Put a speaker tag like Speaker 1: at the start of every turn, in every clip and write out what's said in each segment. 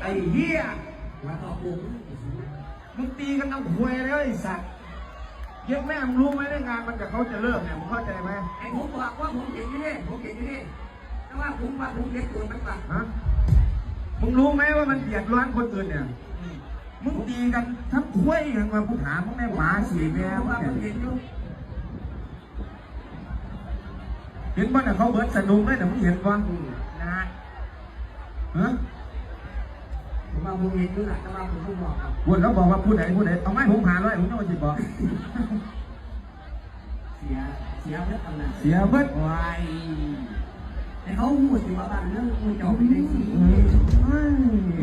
Speaker 1: ไอ้เหี้ย
Speaker 2: ว่าต่อปุ๊บ
Speaker 1: มึงตีกันเอาควยเลยไอ้สัตว์เย็บแม่มึงรู้ไหมในงานมันกับเขาจะเลิกเนี่ยมึงเข้าใจไหม
Speaker 2: ไอ้ผมบอกว่าผมเห็นอยู่นี่ผมเห็นอยู่นี่แต่ว่าผมว่าผมเล็กตัวมันกว่า
Speaker 1: ฮะมึงรู้ไหมว่ามันเดือดร้อนคนอื่นเนี่ยมึงตีกันทั้งควยกันมากูถามมึงแม่หมาสี่แม่
Speaker 2: เพรา
Speaker 1: มึ
Speaker 2: ว่าง
Speaker 1: เห็
Speaker 2: นอยู่
Speaker 1: เห็นว่าน่ะเขาเบิดสนุกเลยแต่มึงเห็นว่า
Speaker 2: นะ
Speaker 1: ฮะ
Speaker 2: ผมว่าผมเห็นอยู่แหละแต่ว่าผมไม่บอกครับ
Speaker 1: วนเขาบอกว่าพูดไหนพูดไหนเอาไม้ผมผ่านร้อยผมต้องมาจิบบอก
Speaker 2: เสียเสียเรื่องตำแหน่ง
Speaker 1: เสียเบิด
Speaker 2: วายแต่เขาพูดถึงว่าบ้านเรื่องมึงจะเอาไปได้สี
Speaker 1: เฮ้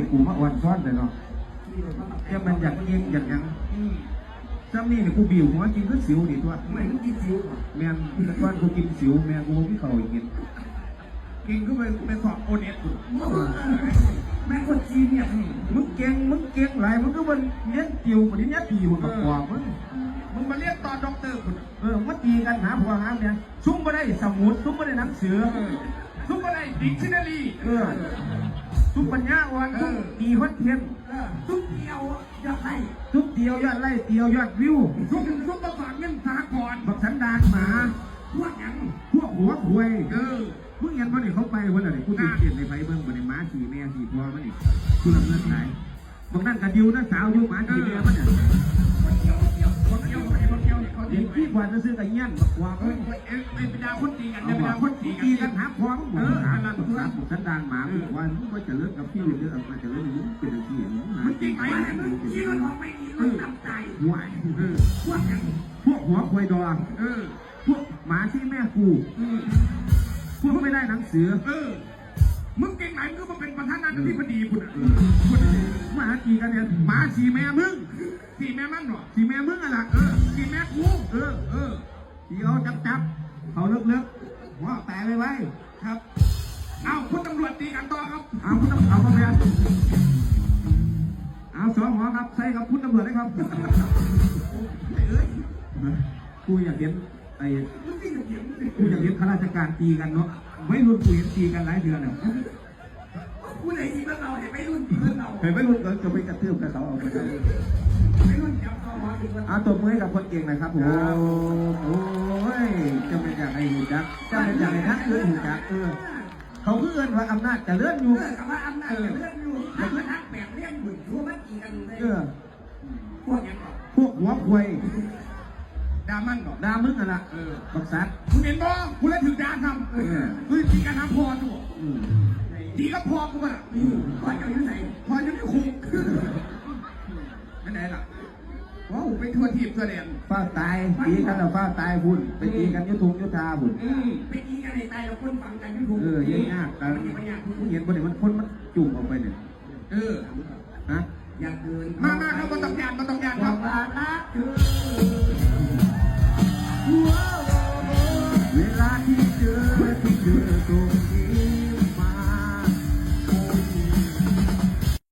Speaker 1: ยกูมาอ่อนซ้อนเลยเนาะ
Speaker 2: ที่เราต้อง
Speaker 1: แค่มันอยากยิงอยากหยังจำนี่เนี่ยกูบิวหัวกินก็สิวดิตัว
Speaker 2: ไม่รู้กินสิวก่อน
Speaker 1: แมนแต่ก่อนกูกินสิวแมนกูพี่เขาอีกกิน กินก็ไปไปสอบโอเน็ต
Speaker 2: แม่คนจีนเนี่ย
Speaker 1: มึงเก่งมึงเก่งหลายมึงก็มันเลี้ยงจิวปริญญาตรีมึงกับกว่ามึง
Speaker 3: มึงมาเรียกตอนด็อกเตอร์คุณ
Speaker 1: เออมาตีกันหาผัวหาเนี่ยซุ่มไม่ได้สมุดซุ่มไม่ได้หนังสือ
Speaker 3: ทุกอะไรดิกชันนารี
Speaker 1: เออซุ่มปัญญาอ่อนซุ่มตีคอนเทนต์
Speaker 2: ทุกเดียวอยากให้
Speaker 1: ซุ่มเดียวยอดไล่เดียวยอดวิว
Speaker 3: ทุกทุกประสานเงินสากร
Speaker 1: บักสันดานหมา
Speaker 2: พวกยัง
Speaker 1: พวกหัวควย
Speaker 3: เออ
Speaker 1: มึง เห็นว่าเนี่ยเขาไปวันไหนกูตีเกียนในไฟเบิ้งวันในม้าขี่แม่ขี่พ่อมันนี่กูรับเงินไหนบางนั่นกระดิวนะสาวอยู่หมาขี่แม่มันเนี่ย
Speaker 3: คนเดียวคนเดียวคนเดียวคนเดียวเนี่ยเขา
Speaker 1: เด็
Speaker 3: ดี
Speaker 1: กที่กว่าจะซื้อกับเงี้ยนบักว่า
Speaker 3: เอ
Speaker 1: เอ้
Speaker 3: อยเอ้ยเอ้ยเป็นดาวคนตีกันเนี่ยเป็นดาวคนตี
Speaker 1: ตี
Speaker 3: กั
Speaker 1: กัน
Speaker 3: น
Speaker 1: หาความมึงบอกหาลันบักสันบักสันดานหมาบอกว่ามึงก็จะเลิกกับพี่เลิกกับมาจะเลิกมึงเป็นอะไรที่มึงหา
Speaker 2: จริงไหมมึงจีนของไม่ดีมันตั้งใจ
Speaker 1: ห่วย
Speaker 3: เออ
Speaker 2: พวกยัง
Speaker 1: พวกหัวควยดอง
Speaker 3: เออ
Speaker 1: พวกหมาที่แม่กู หนังสือ
Speaker 3: เออ มึงเก่งไหนมึงก็มาเป็นประธานาธิบดีคุณอะ
Speaker 1: หมาตีกันเนี่ย
Speaker 3: หมาสีแม่มึงสีแม่มันหรอ
Speaker 1: สีแม่มึงอะไร
Speaker 3: เออสีแม่กู
Speaker 1: เออ
Speaker 3: เออ
Speaker 1: สีเอาจับจับเขาเลิกเลิกหัวแต่ไว้ไว้
Speaker 3: ครับ เอาคุณตำรวจตีกันต่อครับ
Speaker 1: เอาคุณตำรวจเอามาแพนเอาสองหัวครับใส่กับคุณตำรวจได้ครับเอ้ยกูอยากเห็นไอ้
Speaker 2: มึงที่เดียว
Speaker 1: กูอยากเห็นข้าราชการตีกันเนาะไม่รุ่นกูเห็นตีกันหลายเดือนแล้ว
Speaker 2: กูไหนที่เราเห็นไม่รุ่นที่เรา
Speaker 1: เคยไม่รุ่นก็จะไปกระทืบกับเขาเอาไปกัน
Speaker 2: ไม่รุ่นจับตัวมาถึงวัน
Speaker 1: เอาตบมือให้กับคนเก่งหนะครับผมโอ้ยจะเป็นอย่างไรหูจักจะเป็นอย่างไรนักเลื่อนหูจักเออเขาคือเอินว่าอำนาจจะเลื่อนอยู่
Speaker 2: เออกับว่าอำนาจเรื่องอยู่ถ้ามันทักแบบเรื่องหมื่นทั่วมันกี่กันเลย
Speaker 1: เออ
Speaker 2: พวกยังก่อน
Speaker 1: พวกหัวควย
Speaker 3: ดามันหรอ
Speaker 1: ดามึงอะละ
Speaker 3: เออ
Speaker 1: บักซัด
Speaker 3: คุณเห็นบ่คุณเลยถึงดานทำ
Speaker 1: เออ
Speaker 3: คือตีกันทำพอตัว
Speaker 1: อืม
Speaker 3: ดีก็พอกูป่ะ
Speaker 2: พอจะอยู่ไหน
Speaker 3: พอจะไม่คุกไม่ไหนล่ะว้าวไปทั่วทีบทั่วแดน
Speaker 1: ฟ้าตายตีกันแล้วฟ้าตายบุญไปตีกันยุทุงยุทาบุญ
Speaker 3: อืม
Speaker 2: ไปกินกันในตายเราคนฟังกันยุ่ง
Speaker 1: เออเยอะยากกัน
Speaker 2: ไม่ยาก
Speaker 1: มึงเห็นบ่เนี่ยมันคนมันจุ่มออกไปเนี่ย
Speaker 3: เออ
Speaker 1: ฮะ
Speaker 2: อยากเดิน
Speaker 3: มาไหม Ela que